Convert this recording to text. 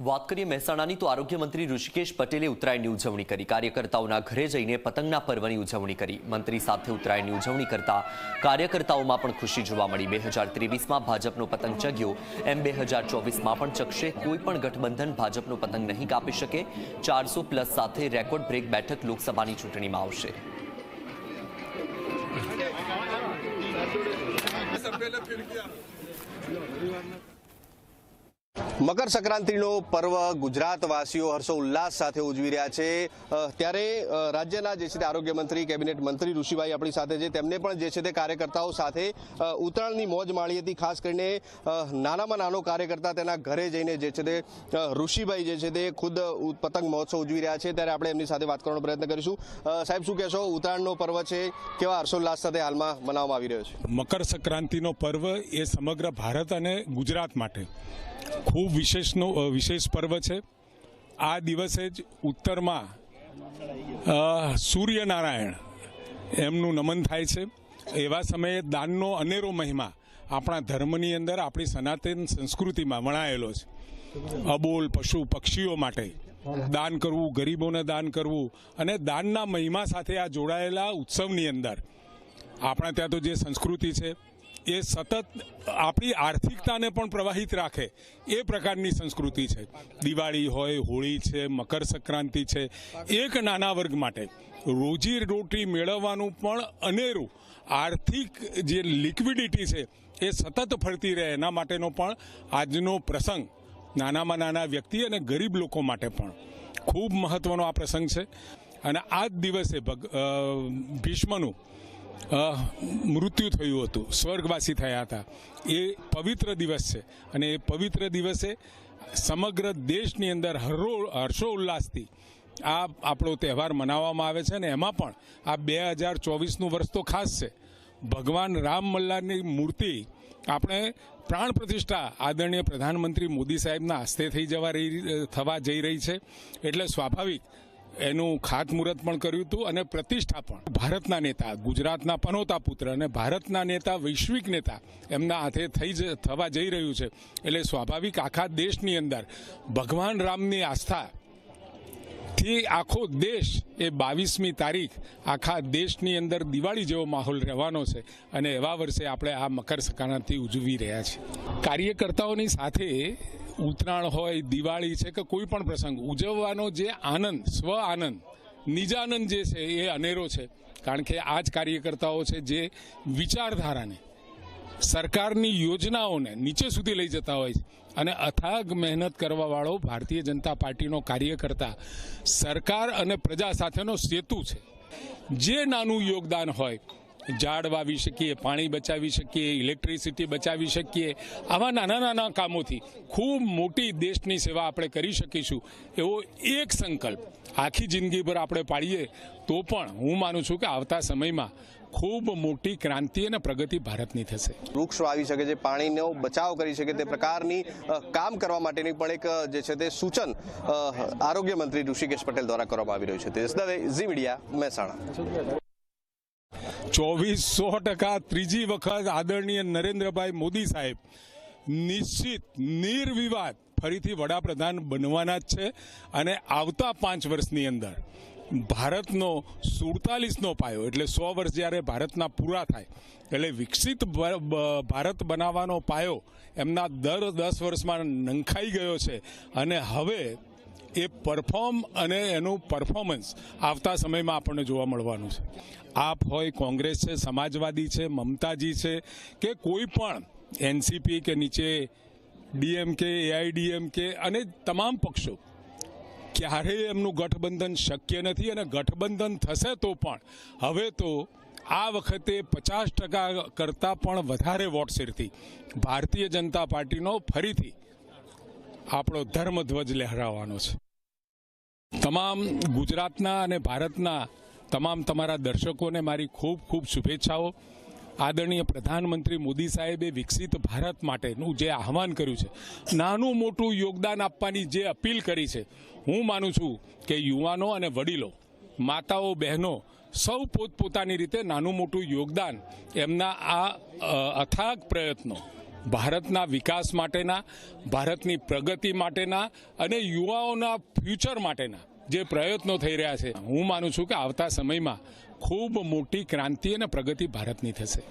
વાત કરીએ મહેસાણાની, તો આરોગ્ય મંત્રી ઋષિકેશ પટેલે ઉત્તરાયણની ઉજવણી કરી. કાર્યકર્તાઓના ઘરે જઈને પતંગના પર્વની ઉજવણી કરી. મંત્રી સાથે ઉત્તરાયણની ઉજવણી કરતા કાર્યકર્તાઓમાં પણ ખુશી જોવા મળી. બે હજાર ત્રેવીસમાં ભાજપનો પતંગ ચગ્યો. એમ બે હજાર ચોવીસમાં પણ ચગશે. કોઈ પણ ગઠબંધન ભાજપનો પતંગ નહીં કાપી શકે. ચારસો પ્લસ સાથે રેકોર્ડ બ્રેક બેઠક લોકસભાની ચૂંટણીમાં આવશે. મકર સંક્રાંતિનો પર્વ ગુજરાતવાસીઓ હર્ષો ઉલ્લાસ સાથે ઉજવી રહ્યા છે. ત્યારે રાજ્યના જે છે તે આરોગ્ય મંત્રી, કેબિનેટ મંત્રી ઋષિભાઈ આપણી સાથે છે. તેમને પણ જે છે તે કાર્યકર્તાઓ સાથે ઉત્તરાયણની મોજ માણી હતી. ખાસ કરીને નાનામાં નાનો કાર્યકર્તા તેના ઘરે જઈને જે છે તે ઋષિભાઈ જે છે તે ખુદ પતંગ મહોત્સવ ઉજવી રહ્યા છે. ત્યારે આપણે એમની સાથે વાત કરવાનો પ્રયત્ન કરીશું. સાહેબ, શું કહેશો? ઉત્તરાયણનો પર્વ છે. કેવા હર્ષોલ્લાસ સાથે હાલમાં મનાવવામાં આવી રહ્યો છે? મકર સંક્રાંતિનો પર્વ એ સમગ્ર ભારત અને ગુજરાત માટે ખૂબ વિશેષનો વિશેષ પર્વ છે. આ દિવસે જ ઉત્તરમાં સૂર્યનારાયણ એમનું નમન થાય છે. એવા સમયે દાનનો અનેરો મહિમા આપણા ધર્મની અંદર, આપણી સનાતન સંસ્કૃતિમાં વણાયેલો છે. અબોલ, પશુ, પક્ષીઓ માટે દાન કરવું, ગરીબોને દાન કરવું અને દાનના મહિમા સાથે આ જોડાયેલા ઉત્સવની અંદર. આપણા ત્યાં તો જે સંસ્કૃતિ છે એ સતત આપણી આર્થિકતાને પણ પ્રવાહિત રાખે એ પ્રકારની સંસ્કૃતિ છે. દિવાળી હોય, હોળી છે, મકર સંક્રાંતિ છે, એક નાના વર્ગ માટે રોજી રોટી મેળવવાનું પણ અનેરું આર્થિક જે લિક્વિડિટી છે એ સતત ફરતી રહે એના માટેનો પણ આજનો પ્રસંગ નાનામાં નાના વ્યક્તિ અને ગરીબ લોકો માટે પણ ખૂબ મહત્વનો આ પ્રસંગ છે. અને આ જ દિવસે ભગ ભીષ્મનું મૃત્યુ થયું હતું. સ્વર્ગવાસી થયા હતા. એ પવિત્ર દિવસ છે. અને એ પવિત્ર દિવસે સમગ્ર દેશની અંદર હરો હર્ષોલ્લાસથી આ આપણો તહેવાર મનાવવામાં આવે છે અને એમાં પણ આ બે હજાર ચોવીસનું વર્ષ તો ખાસ છે. ભગવાન રામ મલ્લાની મૂર્તિ આપણે પ્રાણ પ્રતિષ્ઠા આદરણીય પ્રધાનમંત્રી મોદી સાહેબના હસ્તે થઈ જવા રહી થવા જઈ રહી છે. એટલે સ્વાભાવિક એનું ખાતમુહૂર્ત પણ કર્યું હતું અને પ્રતિષ્ઠા પણ. ભારતના નેતા, ગુજરાતના પનોતા પુત્ર અને ભારતના નેતા, વૈશ્વિક નેતા એમના હાથે થઈ થવા જઈ રહ્યું છે. એટલે સ્વાભાવિક આખા દેશની અંદર ભગવાન રામની આસ્થા થી આખો દેશ એ બાવીસમી તારીખ આખા દેશની અંદર દિવાળી જેવો માહોલ રહેવાનો છે અને એવા વર્ષે આપણે આ મકર સંક્રાંતિ ઉજવી રહ્યા છીએ. કાર્યકર્તાઓની સાથે ઉત્તરાયણ હોય, દિવાળી છે કે કોઈ પણ પ્રસંગ, ઉજવવાનો જે આનંદ, સ્વ આનંદ, નિજાનંદ જે છે એ અનેરો છે. કારણ કે આ જ કાર્યકર્તાઓ છે જે વિચારધારાને, સરકારની યોજનાઓને નીચે સુધી લઈ જતા હોય છે. અને અથાગ મહેનત કરવાવાળો ભારતીય જનતા પાર્ટીનો કાર્યકર્તા, સરકાર અને પ્રજા સાથેનો સેતુ છે. જે નાનું યોગદાન હોય ઝાડ વાવી શકીએ, પાણી બચાવી શકીએ, ઇલેક્ટ્રિસિટી બચાવી શકીએ, આવા નાના નાના કામોથી ખૂબ મોટી દેશની સેવા આપણે કરી શકીશું. એવો એક સંકલ્પ આખી જિંદગી પર આપણે પાડીએ, તો પણ હું માનું છું કે આવતા સમયમાં ખૂબ મોટી ક્રાંતિ અને પ્રગતિ ભારતની થશે. વૃક્ષ વાવી શકે છે, પાણીનો બચાવ કરી શકે, તે પ્રકારની કામ કરવા માટેની પણ એક જે છે તે સૂચન આરોગ્ય મંત્રી ઋષિકેશ પટેલ દ્વારા કરવામાં આવી રહ્યું છે. તેજસ દવે ઝી મીડિયા મહેસાણા. ચોવીસ સો ટકા ત્રીજી વખત આદરણીય નરેન્દ્રભાઈ મોદી સાહેબ નિશ્ચિત નિર્વિવાદ ફરીથી વડાપ્રધાન બનવાના જ છે અને આવતા પાંચ વર્ષની અંદર ભારતનો સુડતાલીસનો પાયો એટલે સો વર્ષ જ્યારે ભારતના પૂરા થાય, એટલે વિકસિત ભારત બનાવવાનો પાયો એમના દર દસ વર્ષમાં નંખાઈ ગયો છે. અને હવે એ પરફોર્મ અને એનું પરફોર્મન્સ આવતા સમયમાં આપણને જોવા મળવાનું છે. આપ હોય કોંગ્રેસ છે, સમાજવાદી છે, મમતાજી છે કે કોઈ પણ એનસીપી કે નીચે ડીએમકે એઆઈડીએમકે અને તમામ પક્ષો, ક્યારેય એમનું ગઠબંધન શક્ય નથી અને ગઠબંધન થશે તો પણ. હવે તો આ વખતે પચાસ ટકા કરતાં પણ વધારે વોટ ભારતીય જનતા પાર્ટીનો ફરીથી આપણો ધર્મધ્વજ લહેરાવાનો છે. તમામ ગુજરાતના અને ભારતના તમામ તમારા દર્શકોને મારી ખૂબ ખૂબ શુભેચ્છાઓ. આદરણીય પ્રધાનમંત્રી મોદી સાહેબે વિકસિત ભારત માટેનું જે આહવાન કર્યું છે, નાનું મોટું યોગદાન આપવાની જે અપીલ કરી છે, હું માનું છું કે યુવાનો અને વડીલો, માતાઓ, બહેનો સૌ પોતપોતાની રીતે નાનું મોટું યોગદાન એમના આ અથાગ પ્રયત્નો ભારતના વિકાસ માટેના, ભારતની પ્રગતિ માટેના અને યુવાઓના ફ્યુચર માટેના જે પ્રયત્નો થઈ રહ્યા છે. હું માનું છું કે આવતા સમયમાં ખૂબ મોટી ક્રાંતિ અને પ્રગતિ ભારતની થશે.